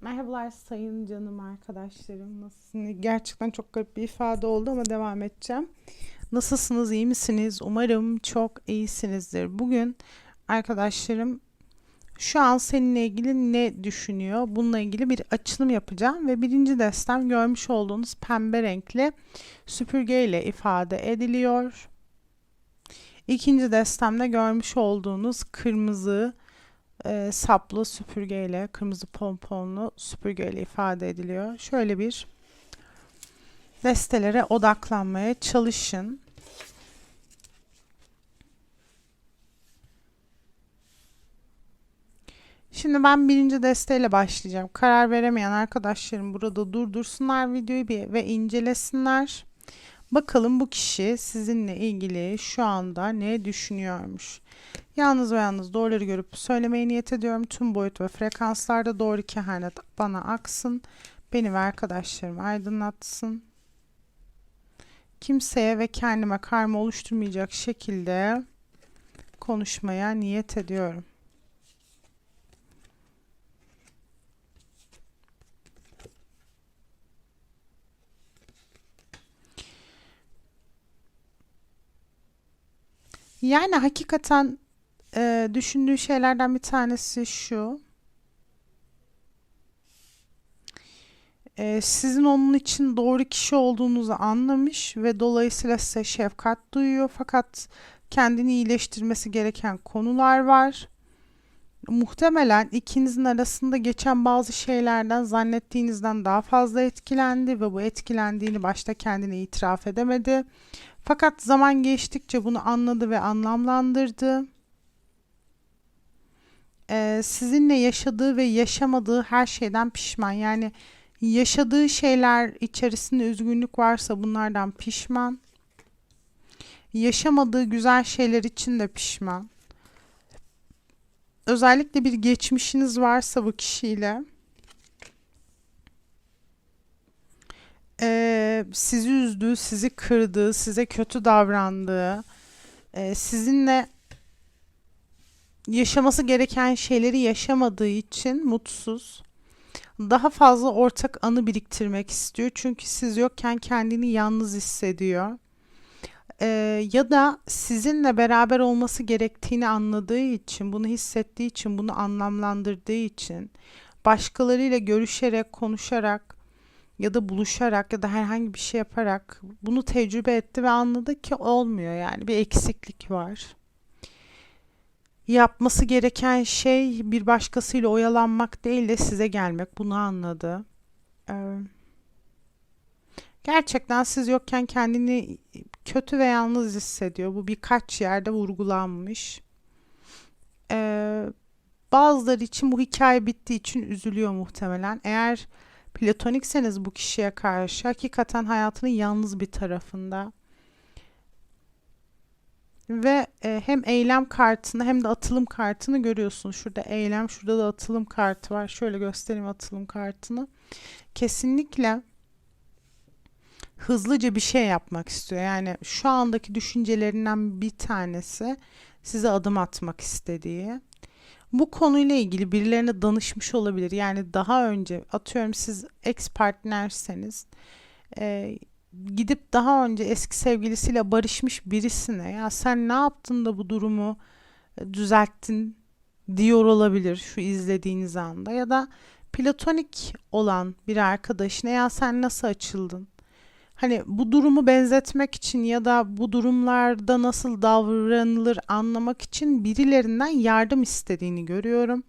Merhabalar sayın canım arkadaşlarım. Nasılsınız? Gerçekten çok garip bir ifade oldu ama devam edeceğim. Nasılsınız? iyi misiniz? Umarım çok iyisinizdir. Bugün arkadaşlarım şu an seninle ilgili ne düşünüyor? Bununla ilgili bir açılım yapacağım ve birinci destem görmüş olduğunuz pembe renkli süpürge ile ifade ediliyor. İkinci destemde görmüş olduğunuz kırmızı e, saplı süpürgeyle, kırmızı pomponlu süpürgeyle ifade ediliyor. Şöyle bir destelere odaklanmaya çalışın. Şimdi ben birinci desteyle başlayacağım. Karar veremeyen arkadaşlarım burada durdursunlar videoyu bir ve incelesinler. Bakalım bu kişi sizinle ilgili şu anda ne düşünüyormuş. Yalnız ve yalnız doğruları görüp söylemeye niyet ediyorum. Tüm boyut ve frekanslarda doğru kehanet bana aksın. Beni ve arkadaşlarımı aydınlatsın. Kimseye ve kendime karma oluşturmayacak şekilde konuşmaya niyet ediyorum. Yani hakikaten e, düşündüğü şeylerden bir tanesi şu. E, sizin onun için doğru kişi olduğunuzu anlamış ve dolayısıyla size şefkat duyuyor. Fakat kendini iyileştirmesi gereken konular var. Muhtemelen ikinizin arasında geçen bazı şeylerden zannettiğinizden daha fazla etkilendi ve bu etkilendiğini başta kendine itiraf edemedi. Fakat zaman geçtikçe bunu anladı ve anlamlandırdı. Ee, sizinle yaşadığı ve yaşamadığı her şeyden pişman. Yani yaşadığı şeyler içerisinde üzgünlük varsa bunlardan pişman. Yaşamadığı güzel şeyler için de pişman. Özellikle bir geçmişiniz varsa bu kişiyle e, sizi üzdüğü, sizi kırdığı, size kötü davrandığı, e, sizinle yaşaması gereken şeyleri yaşamadığı için mutsuz. Daha fazla ortak anı biriktirmek istiyor. Çünkü siz yokken kendini yalnız hissediyor. Ee, ya da sizinle beraber olması gerektiğini anladığı için, bunu hissettiği için, bunu anlamlandırdığı için başkalarıyla görüşerek, konuşarak ya da buluşarak ya da herhangi bir şey yaparak bunu tecrübe etti ve anladı ki olmuyor yani bir eksiklik var. Yapması gereken şey bir başkasıyla oyalanmak değil de size gelmek. Bunu anladı. Gerçekten siz yokken kendini kötü ve yalnız hissediyor. Bu birkaç yerde vurgulanmış. Ee, bazıları için bu hikaye bittiği için üzülüyor muhtemelen. Eğer platonikseniz bu kişiye karşı hakikaten hayatının yalnız bir tarafında. Ve e, hem eylem kartını hem de atılım kartını görüyorsunuz. Şurada eylem, şurada da atılım kartı var. Şöyle göstereyim atılım kartını. Kesinlikle hızlıca bir şey yapmak istiyor. Yani şu andaki düşüncelerinden bir tanesi size adım atmak istediği. Bu konuyla ilgili birilerine danışmış olabilir. Yani daha önce atıyorum siz ex partnerseniz e, gidip daha önce eski sevgilisiyle barışmış birisine ya sen ne yaptın da bu durumu düzelttin diyor olabilir şu izlediğiniz anda ya da platonik olan bir arkadaşına ya sen nasıl açıldın? Hani bu durumu benzetmek için ya da bu durumlarda nasıl davranılır anlamak için birilerinden yardım istediğini görüyorum.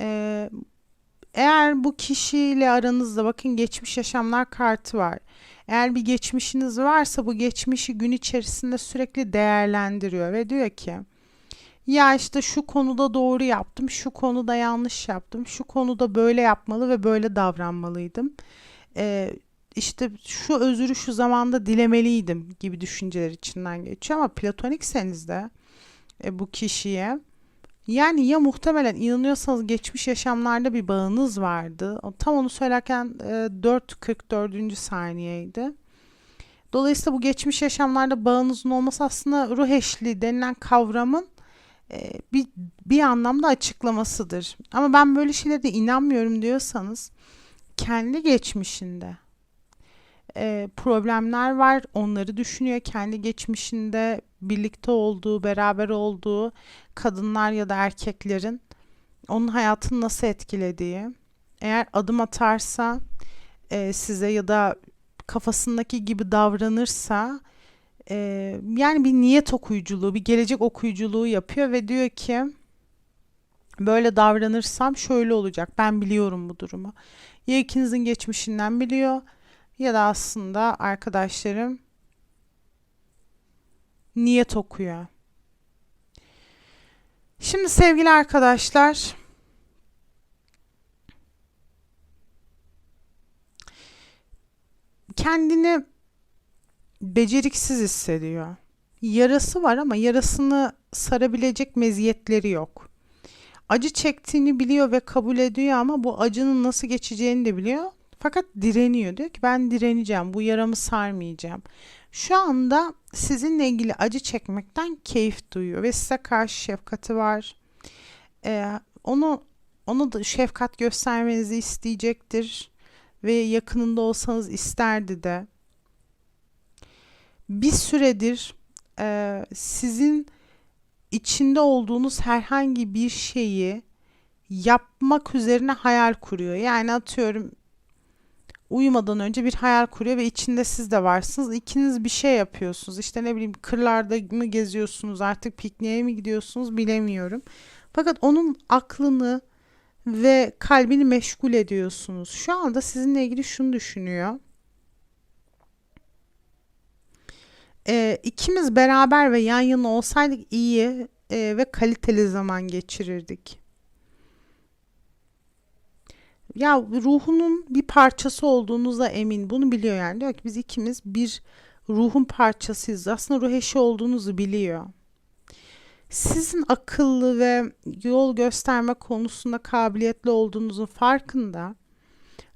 Ee, eğer bu kişiyle aranızda bakın geçmiş yaşamlar kartı var. Eğer bir geçmişiniz varsa bu geçmişi gün içerisinde sürekli değerlendiriyor ve diyor ki ya işte şu konuda doğru yaptım, şu konuda yanlış yaptım, şu konuda böyle yapmalı ve böyle davranmalıydım. Ee, işte şu özürü şu zamanda dilemeliydim gibi düşünceler içinden geçiyor ama platonikseniz de e, bu kişiye yani ya muhtemelen inanıyorsanız geçmiş yaşamlarda bir bağınız vardı. Tam onu söylerken e, 4.44. saniyeydi. Dolayısıyla bu geçmiş yaşamlarda bağınızın olması aslında ruh eşliği denilen kavramın e, bir, bir anlamda açıklamasıdır. Ama ben böyle şeylere de inanmıyorum diyorsanız kendi geçmişinde e, problemler var. Onları düşünüyor. Kendi geçmişinde birlikte olduğu, beraber olduğu kadınlar ya da erkeklerin onun hayatını nasıl etkilediği. Eğer adım atarsa e, size ya da kafasındaki gibi davranırsa e, yani bir niyet okuyuculuğu, bir gelecek okuyuculuğu yapıyor ve diyor ki böyle davranırsam şöyle olacak. Ben biliyorum bu durumu. Ya ikinizin geçmişinden biliyor ya da aslında arkadaşlarım niyet okuyor. Şimdi sevgili arkadaşlar kendini beceriksiz hissediyor. Yarası var ama yarasını sarabilecek meziyetleri yok. Acı çektiğini biliyor ve kabul ediyor ama bu acının nasıl geçeceğini de biliyor. Fakat direniyor. Diyor ki ben direneceğim. Bu yaramı sarmayacağım. Şu anda sizinle ilgili acı çekmekten keyif duyuyor ve size karşı şefkati var. Ee, onu onu da şefkat göstermenizi isteyecektir ve yakınında olsanız isterdi de. Bir süredir e, sizin içinde olduğunuz herhangi bir şeyi yapmak üzerine hayal kuruyor. Yani atıyorum uyumadan önce bir hayal kuruyor ve içinde siz de varsınız. İkiniz bir şey yapıyorsunuz. İşte ne bileyim kırlarda mı geziyorsunuz artık pikniğe mi gidiyorsunuz bilemiyorum. Fakat onun aklını ve kalbini meşgul ediyorsunuz. Şu anda sizinle ilgili şunu düşünüyor. Ee, ikimiz beraber ve yan yana olsaydık iyi e, ve kaliteli zaman geçirirdik. Ya ruhunun bir parçası olduğunuza emin. Bunu biliyor yani. Diyor ki biz ikimiz bir ruhun parçasıyız. Aslında ruh eşi olduğunuzu biliyor. Sizin akıllı ve yol gösterme konusunda kabiliyetli olduğunuzun farkında.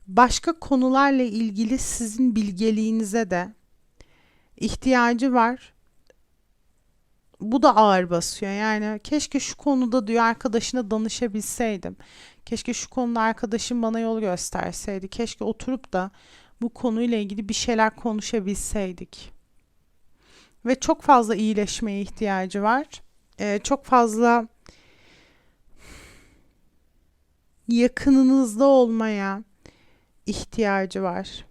Başka konularla ilgili sizin bilgeliğinize de ihtiyacı var. Bu da ağır basıyor. Yani keşke şu konuda diyor arkadaşına danışabilseydim. Keşke şu konuda arkadaşım bana yol gösterseydi. Keşke oturup da bu konuyla ilgili bir şeyler konuşabilseydik. Ve çok fazla iyileşmeye ihtiyacı var. Ee, çok fazla yakınınızda olmaya ihtiyacı var.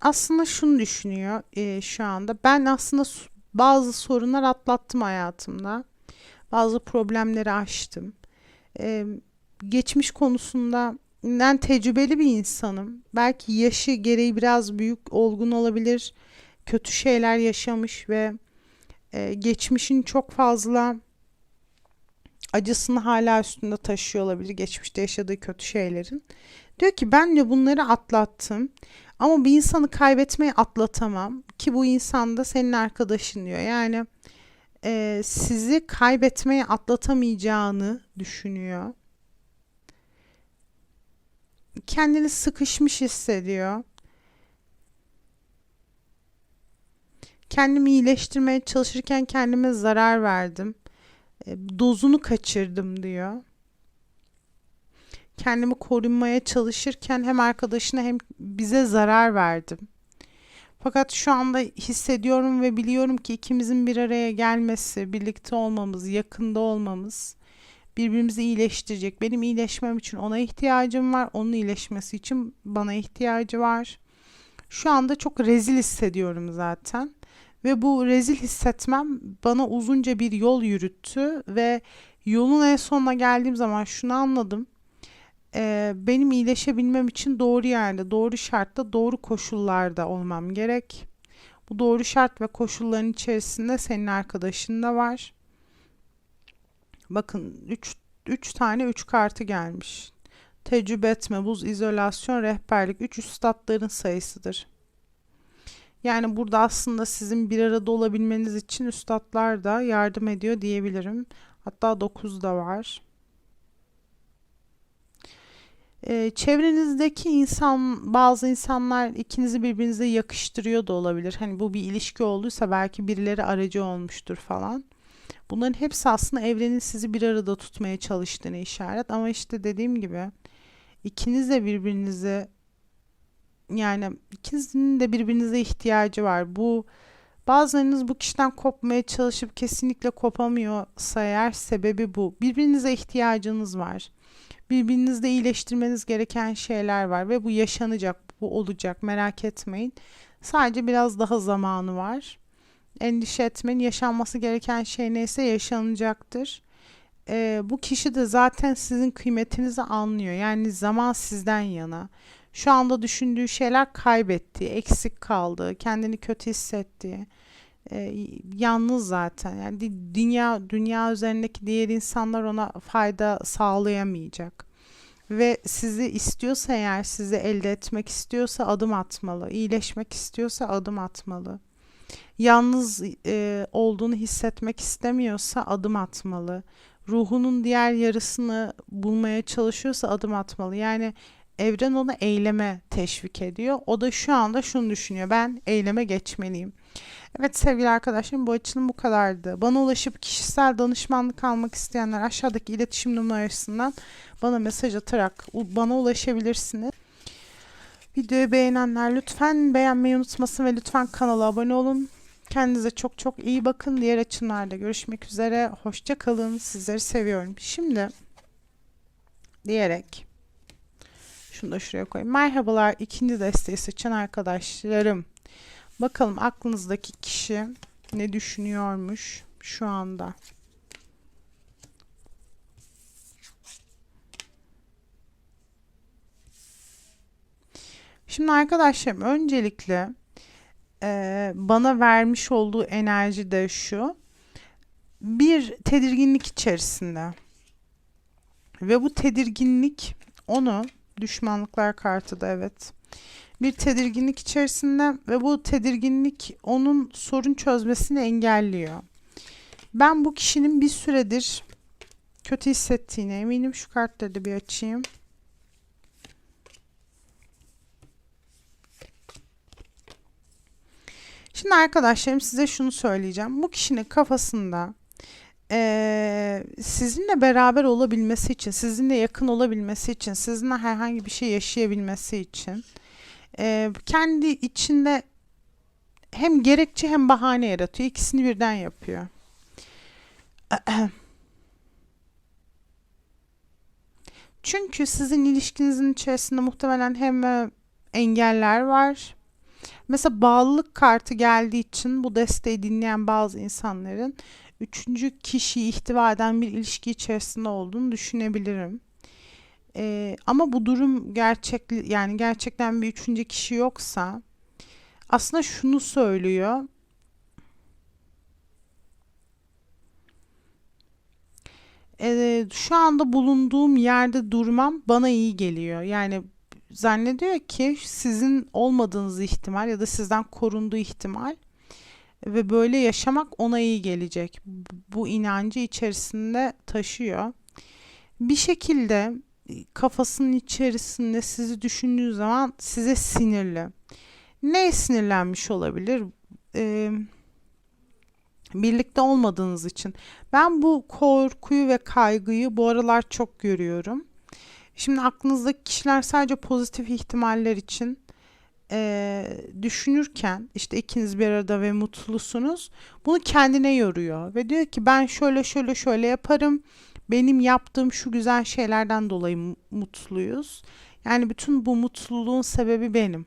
Aslında şunu düşünüyor e, şu anda. Ben aslında bazı sorunlar atlattım hayatımda bazı problemleri aştım. Ee, geçmiş konusunda ben tecrübeli bir insanım. Belki yaşı gereği biraz büyük, olgun olabilir. Kötü şeyler yaşamış ve e, geçmişin çok fazla acısını hala üstünde taşıyor olabilir. Geçmişte yaşadığı kötü şeylerin. Diyor ki ben de bunları atlattım. Ama bir insanı kaybetmeyi atlatamam. Ki bu insan da senin arkadaşın diyor. Yani e, sizi kaybetmeyi atlatamayacağını düşünüyor. Kendini sıkışmış hissediyor. Kendimi iyileştirmeye çalışırken kendime zarar verdim. E, dozunu kaçırdım diyor. Kendimi korunmaya çalışırken hem arkadaşına hem bize zarar verdim. Fakat şu anda hissediyorum ve biliyorum ki ikimizin bir araya gelmesi, birlikte olmamız, yakında olmamız birbirimizi iyileştirecek. Benim iyileşmem için ona ihtiyacım var. Onun iyileşmesi için bana ihtiyacı var. Şu anda çok rezil hissediyorum zaten. Ve bu rezil hissetmem bana uzunca bir yol yürüttü ve yolun en sonuna geldiğim zaman şunu anladım e, benim iyileşebilmem için doğru yerde, doğru şartta, doğru koşullarda olmam gerek. Bu doğru şart ve koşulların içerisinde senin arkadaşın da var. Bakın 3 3 tane 3 kartı gelmiş. Tecrübe etme, buz, izolasyon, rehberlik 3 üstadların sayısıdır. Yani burada aslında sizin bir arada olabilmeniz için üstadlar da yardım ediyor diyebilirim. Hatta 9 da var. Ee, çevrenizdeki insan, bazı insanlar ikinizi birbirinize yakıştırıyor da olabilir. Hani bu bir ilişki olduysa belki birileri aracı olmuştur falan. Bunların hepsi aslında evrenin sizi bir arada tutmaya çalıştığını işaret. Ama işte dediğim gibi ikiniz de birbirinize yani ikinizin de birbirinize ihtiyacı var. Bu bazılarınız bu kişiden kopmaya çalışıp kesinlikle kopamıyorsa eğer sebebi bu. Birbirinize ihtiyacınız var. Birbirinizde iyileştirmeniz gereken şeyler var ve bu yaşanacak, bu olacak merak etmeyin. Sadece biraz daha zamanı var. Endişe etmeyin. Yaşanması gereken şey neyse yaşanacaktır. Ee, bu kişi de zaten sizin kıymetinizi anlıyor. Yani zaman sizden yana. Şu anda düşündüğü şeyler kaybettiği, eksik kaldığı, kendini kötü hissettiği, e, yalnız zaten. Yani dünya dünya üzerindeki diğer insanlar ona fayda sağlayamayacak. Ve sizi istiyorsa eğer sizi elde etmek istiyorsa adım atmalı. İyileşmek istiyorsa adım atmalı. Yalnız e, olduğunu hissetmek istemiyorsa adım atmalı. Ruhunun diğer yarısını bulmaya çalışıyorsa adım atmalı. Yani evren onu eyleme teşvik ediyor. O da şu anda şunu düşünüyor. Ben eyleme geçmeliyim. Evet sevgili arkadaşlarım bu açılım bu kadardı. Bana ulaşıp kişisel danışmanlık almak isteyenler aşağıdaki iletişim numarasından bana mesaj atarak bana ulaşabilirsiniz. Videoyu beğenenler lütfen beğenmeyi unutmasın ve lütfen kanala abone olun. Kendinize çok çok iyi bakın. Diğer açımlarda görüşmek üzere. Hoşça kalın. Sizleri seviyorum. Şimdi diyerek şunu da şuraya koyayım. Merhabalar ikinci desteği seçen arkadaşlarım. Bakalım aklınızdaki kişi ne düşünüyormuş şu anda. Şimdi arkadaşlarım öncelikle eee, bana vermiş olduğu enerji de şu. Bir tedirginlik içerisinde. Ve bu tedirginlik onu düşmanlıklar kartı da evet. Bir tedirginlik içerisinde ve bu tedirginlik onun sorun çözmesini engelliyor. Ben bu kişinin bir süredir kötü hissettiğine eminim. Şu kartları da bir açayım. Şimdi arkadaşlarım size şunu söyleyeceğim. Bu kişinin kafasında eee, sizinle beraber olabilmesi için, sizinle yakın olabilmesi için, sizinle herhangi bir şey yaşayabilmesi için eee, kendi içinde hem gerekçe hem bahane yaratıyor. İkisini birden yapıyor. Çünkü sizin ilişkinizin içerisinde muhtemelen hem e, engeller var. Mesela bağlılık kartı geldiği için bu desteği dinleyen bazı insanların üçüncü kişiyi ihtiva eden bir ilişki içerisinde olduğunu düşünebilirim. Ee, ama bu durum gerçek yani gerçekten bir üçüncü kişi yoksa aslında şunu söylüyor. Ee, şu anda bulunduğum yerde durmam bana iyi geliyor. Yani zannediyor ki sizin olmadığınız ihtimal ya da sizden korunduğu ihtimal ve böyle yaşamak ona iyi gelecek. Bu inancı içerisinde taşıyor. Bir şekilde kafasının içerisinde sizi düşündüğü zaman size sinirli. Neye sinirlenmiş olabilir? Ee, birlikte olmadığınız için. Ben bu korkuyu ve kaygıyı bu aralar çok görüyorum. Şimdi aklınızdaki kişiler sadece pozitif ihtimaller için eee, düşünürken işte ikiniz bir arada ve mutlusunuz. Bunu kendine yoruyor ve diyor ki ben şöyle şöyle şöyle yaparım. Benim yaptığım şu güzel şeylerden dolayı mu- mutluyuz. Yani bütün bu mutluluğun sebebi benim.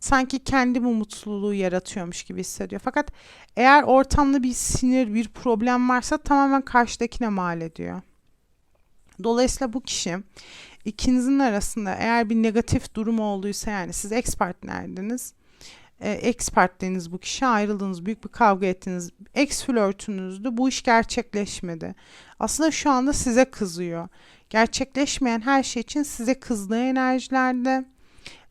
Sanki kendi bu mutluluğu yaratıyormuş gibi hissediyor. Fakat eğer ortamda bir sinir, bir problem varsa tamamen karşıdakine mal ediyor. Dolayısıyla bu kişi ikinizin arasında eğer bir negatif durum olduysa yani siz ex partnerdiniz. E, ex partneriniz bu kişi ayrıldınız, büyük bir kavga ettiniz. Ex flörtünüzdü, bu iş gerçekleşmedi. Aslında şu anda size kızıyor. Gerçekleşmeyen her şey için size kızdığı enerjilerde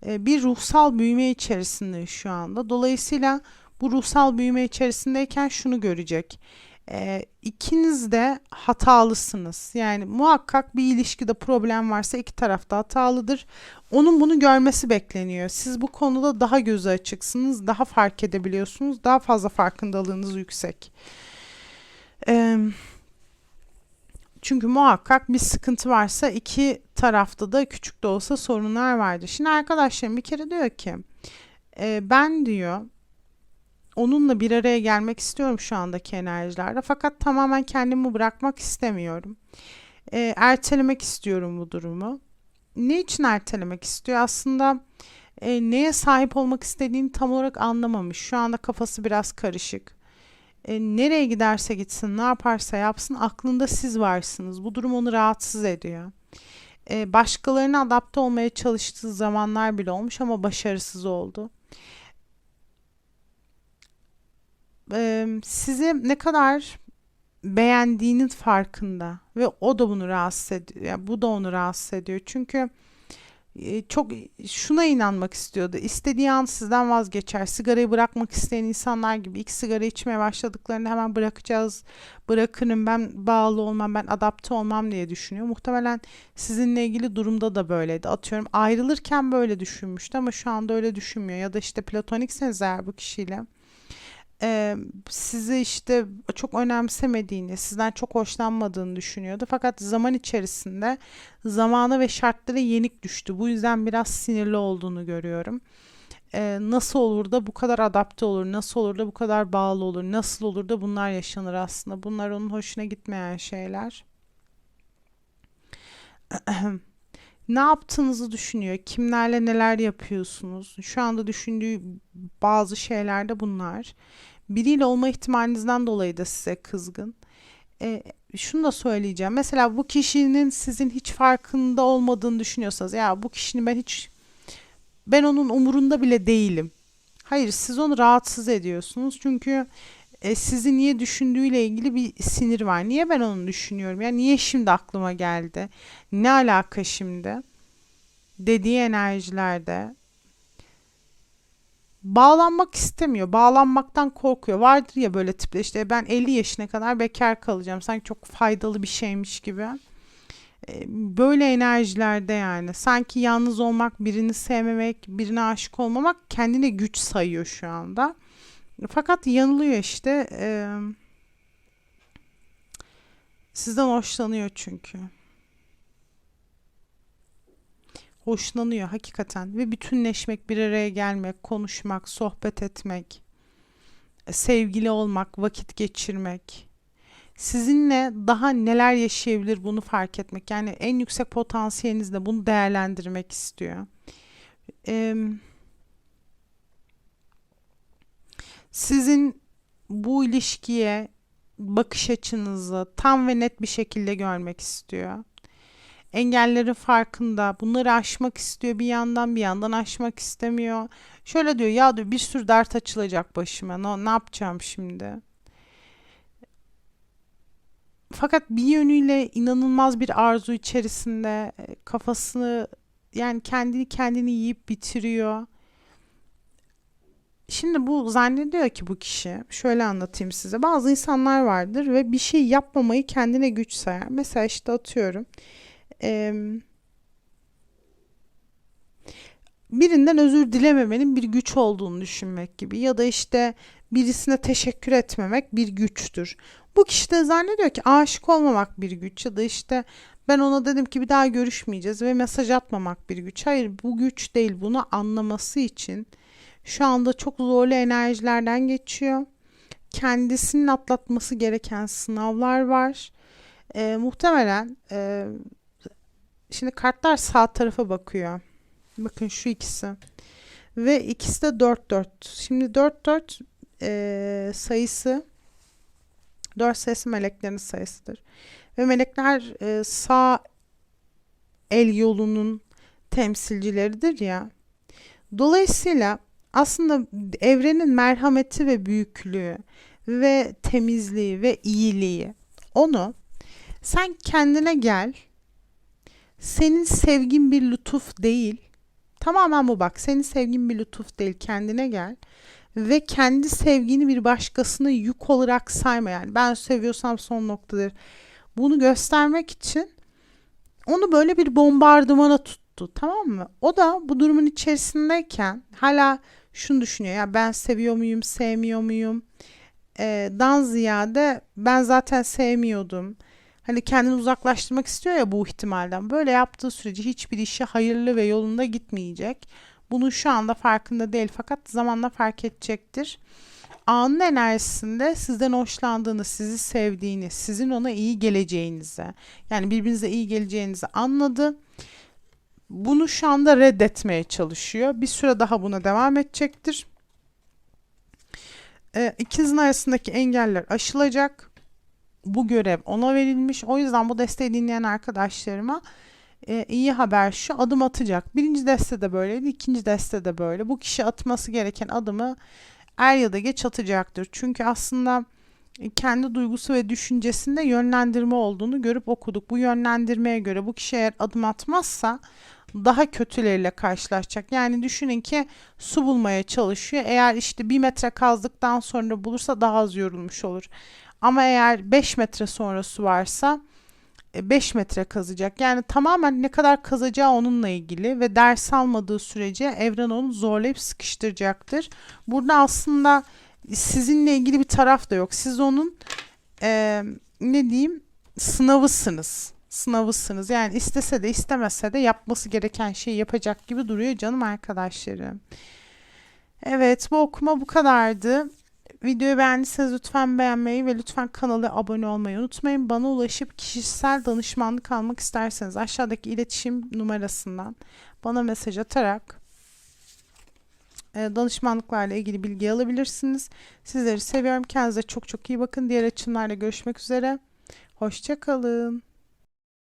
e, bir ruhsal büyüme içerisinde şu anda. Dolayısıyla bu ruhsal büyüme içerisindeyken şunu görecek. E, ikiniz de hatalısınız. Yani muhakkak bir ilişkide problem varsa iki taraf da hatalıdır. Onun bunu görmesi bekleniyor. Siz bu konuda daha gözü açıksınız, daha fark edebiliyorsunuz, daha fazla farkındalığınız yüksek. Eee çünkü muhakkak bir sıkıntı varsa iki tarafta da küçük de olsa sorunlar vardır. Şimdi arkadaşlarım bir kere diyor ki e, ben diyor onunla bir araya gelmek istiyorum şu andaki enerjilerde fakat tamamen kendimi bırakmak istemiyorum. E, ertelemek istiyorum bu durumu. Ne için ertelemek istiyor? Aslında e, neye sahip olmak istediğini tam olarak anlamamış. Şu anda kafası biraz karışık e, nereye giderse gitsin, ne yaparsa yapsın aklında siz varsınız. Bu durum onu rahatsız ediyor. E, başkalarına adapte olmaya çalıştığı zamanlar bile olmuş ama başarısız oldu. E, sizi ne kadar beğendiğinin farkında ve o da bunu rahatsız ediyor. Yani bu da onu rahatsız ediyor. Çünkü ee, çok şuna inanmak istiyordu. İstediği an sizden vazgeçer. Sigarayı bırakmak isteyen insanlar gibi ilk sigara içmeye başladıklarında hemen bırakacağız. Bırakırım ben bağlı olmam, ben adapte olmam diye düşünüyor. Muhtemelen sizinle ilgili durumda da böyleydi. Atıyorum ayrılırken böyle düşünmüştü ama şu anda öyle düşünmüyor. Ya da işte platonikseniz eğer bu kişiyle e, sizi işte çok önemsemediğini, sizden çok hoşlanmadığını düşünüyordu. Fakat zaman içerisinde zamana ve şartlara yenik düştü. Bu yüzden biraz sinirli olduğunu görüyorum. E, nasıl olur da bu kadar adapte olur, nasıl olur da bu kadar bağlı olur, nasıl olur da bunlar yaşanır aslında. Bunlar onun hoşuna gitmeyen şeyler. ne yaptığınızı düşünüyor. Kimlerle neler yapıyorsunuz. Şu anda düşündüğü bazı şeyler de bunlar. Biriyle olma ihtimalinizden dolayı da size kızgın. E, şunu da söyleyeceğim. Mesela bu kişinin sizin hiç farkında olmadığını düşünüyorsanız ya bu kişinin ben hiç ben onun umurunda bile değilim. Hayır siz onu rahatsız ediyorsunuz. Çünkü e, sizi niye düşündüğüyle ilgili bir sinir var. Niye ben onu düşünüyorum? Ya niye şimdi aklıma geldi? Ne alaka şimdi? Dediği enerjilerde bağlanmak istemiyor. Bağlanmaktan korkuyor. Vardır ya böyle tipler işte ben 50 yaşına kadar bekar kalacağım. Sanki çok faydalı bir şeymiş gibi. E, böyle enerjilerde yani sanki yalnız olmak, birini sevmemek, birine aşık olmamak kendine güç sayıyor şu anda. Fakat yanılıyor işte. Ee, sizden hoşlanıyor çünkü. Hoşlanıyor hakikaten ve bütünleşmek, bir araya gelmek, konuşmak, sohbet etmek, sevgili olmak, vakit geçirmek. Sizinle daha neler yaşayabilir bunu fark etmek. Yani en yüksek potansiyelinizde bunu değerlendirmek istiyor. Eee sizin bu ilişkiye bakış açınızı tam ve net bir şekilde görmek istiyor. Engellerin farkında. Bunları aşmak istiyor bir yandan bir yandan aşmak istemiyor. Şöyle diyor ya diyor bir sürü dert açılacak başıma. Ne, ne yapacağım şimdi? Fakat bir yönüyle inanılmaz bir arzu içerisinde kafasını yani kendini kendini yiyip bitiriyor Şimdi bu zannediyor ki bu kişi, şöyle anlatayım size. Bazı insanlar vardır ve bir şey yapmamayı kendine güç sayar. Mesela işte atıyorum. Birinden özür dilememenin bir güç olduğunu düşünmek gibi. Ya da işte birisine teşekkür etmemek bir güçtür. Bu kişi de zannediyor ki aşık olmamak bir güç ya da işte ben ona dedim ki bir daha görüşmeyeceğiz ve mesaj atmamak bir güç. Hayır bu güç değil bunu anlaması için şu anda çok zorlu enerjilerden geçiyor. Kendisinin atlatması gereken sınavlar var. E, muhtemelen e, şimdi kartlar sağ tarafa bakıyor. Bakın şu ikisi. Ve ikisi de 4-4. Şimdi 4-4 e, sayısı 4 sayısı meleklerin sayısıdır. Ve melekler e, sağ el yolunun temsilcileridir ya. Dolayısıyla aslında evrenin merhameti ve büyüklüğü ve temizliği ve iyiliği onu sen kendine gel. Senin sevgin bir lütuf değil. Tamamen bu bak. Senin sevgin bir lütuf değil. Kendine gel. ve kendi sevgini bir başkasına yük olarak sayma yani ben seviyorsam son noktadır. Bunu göstermek için onu böyle bir bombardımana tuttu tamam mı? O da bu durumun içerisindeyken hala şunu düşünüyor ya ben seviyor muyum sevmiyor muyum? Ee, dan ziyade ben zaten sevmiyordum. Hani kendini uzaklaştırmak istiyor ya bu ihtimalden. Böyle yaptığı sürece hiçbir işi hayırlı ve yolunda gitmeyecek. Bunun şu anda farkında değil fakat zamanla fark edecektir. Anın enerjisinde sizden hoşlandığını, sizi sevdiğini, sizin ona iyi geleceğinizi, yani birbirinize iyi geleceğinizi anladı. Bunu şu anda reddetmeye çalışıyor. Bir süre daha buna devam edecektir. Ee, ikinizin arasındaki engeller aşılacak. Bu görev ona verilmiş. O yüzden bu desteği dinleyen arkadaşlarıma e, iyi haber şu adım atacak. Birinci deste de böyleydi, ikinci deste de böyle. Bu kişi atması gereken adımı er ya da geç atacaktır. Çünkü aslında kendi duygusu ve düşüncesinde yönlendirme olduğunu görüp okuduk. Bu yönlendirmeye göre bu kişi eğer adım atmazsa daha kötüleriyle karşılaşacak. Yani düşünün ki su bulmaya çalışıyor. Eğer işte bir metre kazdıktan sonra bulursa daha az yorulmuş olur. Ama eğer 5 metre sonra su varsa 5 metre kazacak. Yani tamamen ne kadar kazacağı onunla ilgili ve ders almadığı sürece evren onu zorlayıp sıkıştıracaktır. Burada aslında sizinle ilgili bir taraf da yok. Siz onun e, ne diyeyim sınavısınız. Sınavısınız. Yani istese de istemese de yapması gereken şeyi yapacak gibi duruyor canım arkadaşlarım. Evet bu okuma bu kadardı. Videoyu beğendiyseniz lütfen beğenmeyi ve lütfen kanala abone olmayı unutmayın. Bana ulaşıp kişisel danışmanlık almak isterseniz aşağıdaki iletişim numarasından bana mesaj atarak e, danışmanlıklarla ilgili bilgi alabilirsiniz. Sizleri seviyorum. Kendinize çok çok iyi bakın. Diğer açımlarla görüşmek üzere. Hoşçakalın.